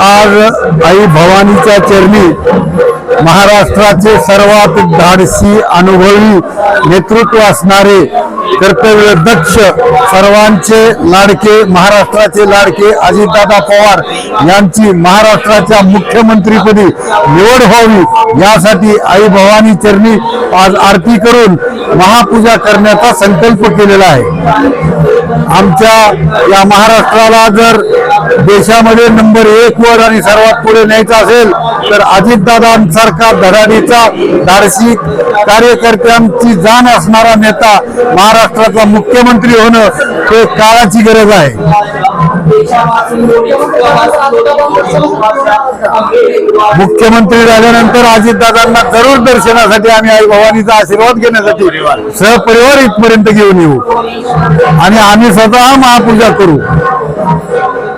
आज आई भवानीच्या चरणी महाराष्ट्राचे सर्वात धाडसी अनुभवी नेतृत्व असणारे कर्तव्य दक्ष सर्वांचे लाडके महाराष्ट्राचे लाडके अजितदादा पवार यांची महाराष्ट्राच्या मुख्यमंत्रीपदी निवड व्हावी यासाठी आई भवानी चरणी आज आरती करून महापूजा करण्याचा संकल्प केलेला आहे. आमच्या या महाराष्ट्राला जर देशामध्ये नंबर एक वर आणि सर्वात पुढे न्यायचा असेल तर अजितदादांसारखा धडाडीचा धाडसी कार्यकर्त्यांची जाण असणारा नेता महाराष्ट्राचा मुख्यमंत्री होणं हे काळाची गरज आहे. मुख्यमंत्री झाल्यानंतर अजितदादांना जरूर दर्शनासाठी आम्ही आई भवानीचा आशीर्वाद घेण्यासाठी सहपरिवार इथपर्यंत घेऊन येऊ. आणि आम्ही स्वतः महापूजा करू.